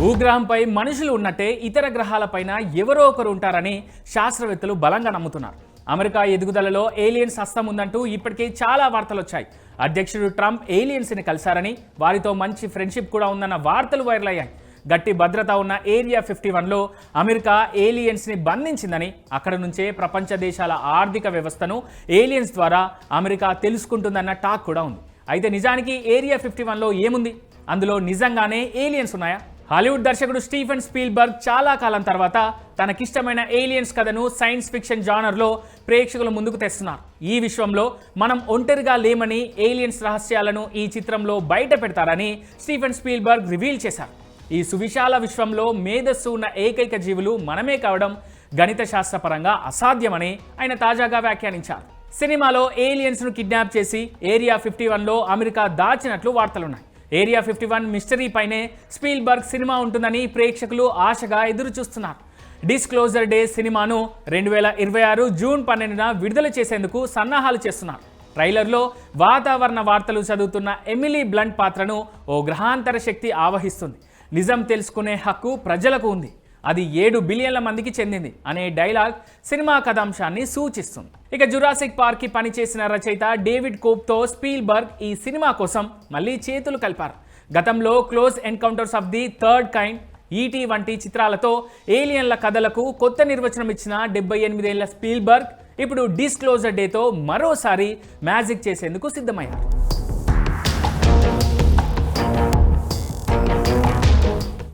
భూగ్రహంపై మనుషులు ఉన్నట్టే ఇతర గ్రహాలపైన ఎవరో ఒకరు ఉంటారని శాస్త్రవేత్తలు బలంగా నమ్ముతున్నారు. అమెరికా ఎదుగుదలలో ఏలియన్స్ హస్తం ఉందంటూ ఇప్పటికే చాలా వార్తలు వచ్చాయి అధ్యక్షుడు ట్రంప్ ఏలియన్స్ని కలిశారని వారితో మంచి ఫ్రెండ్షిప్ కూడా ఉందన్న వార్తలు వైరల్ అయ్యాయి గట్టి భద్రత ఉన్న ఏరియా ఫిఫ్టీ వన్లో అమెరికా ఏలియన్స్ని బంధించిందని అక్కడ నుంచే ప్రపంచ దేశాల ఆర్థిక వ్యవస్థను ఏలియన్స్ ద్వారా అమెరికా తెలుసుకుంటుందన్న టాక్ కూడా ఉంది. అయితే నిజానికి ఏరియా ఫిఫ్టీ వన్లో ఏముంది? అందులో నిజంగానే ఏలియన్స్ ఉన్నాయా? హాలీవుడ్ దర్శకుడు స్టీఫెన్ స్పీల్బర్గ్ చాలా కాలం తర్వాత తనకిష్టమైన ఏలియన్స్ కథను సైన్స్ ఫిక్షన్ జానర్లో ప్రేక్షకుల ముందుకు తెస్తున్నారు. ఈ విశ్వంలో మనం ఒంటరిగా లేమని ఏలియన్స్ రహస్యాలను ఈ చిత్రంలో బయట పెడతారని స్టీఫెన్ స్పీల్బర్గ్ రివీల్ చేశారు. ఈ సువిశాల విశ్వంలో మేధస్సు ఉన్న ఏకైక జీవులు మనమే కావడం గణిత శాస్త్రపరంగా అసాధ్యమని ఆయన తాజాగా వ్యాఖ్యానించారు. సినిమాలో ఏలియన్స్ను కిడ్నాప్ చేసి ఏరియా ఫిఫ్టీ వన్లో అమెరికా దాచినట్లు వార్తలున్నాయి. ఏరియా ఫిఫ్టీ వన్ మిస్టరీ పైనే స్పీల్బర్గ్ సినిమా ఉంటుందని ప్రేక్షకులు ఆశగా ఎదురు చూస్తున్నారు డిస్క్లోజర్ డే సినిమాను రెండు వేల ఇరవై ఆరు జూన్ పన్నెండున విడుదల చేసేందుకు సన్నాహాలు చేస్తున్నారు. ట్రైలర్లో వాతావరణ వార్తలు చదువుతున్న ఎమిలీ బ్లంట్ పాత్రను ఓ గ్రహాంతర శక్తి ఆవహిస్తుంది. నిజం తెలుసుకునే హక్కు ప్రజలకు ఉంది. అది ఏడు బిలియన్ల మందికి చెందింది అనే డైలాగ్ సినిమా కథాంశాన్ని సూచిస్తుంది. ఇక జురాసిక్ పార్క్కి పనిచేసిన రచయిత డేవిడ్ కోప్తో స్పీల్బర్గ్ ఈ సినిమా కోసం మళ్ళీ చేతులు కలిపారు. గతంలో close encounters of the third kind ET వంటి చిత్రాలతో ఏలియన్ల కథలకు కొత్త నిర్వచనం ఇచ్చిన డెబ్బై ఎనిమిదేళ్ళ స్పీల్బర్గ్ ఇప్పుడు డిస్క్లోజర్ డేతో మరోసారి మ్యాజిక్ చేసేందుకు సిద్ధమయ్యారు.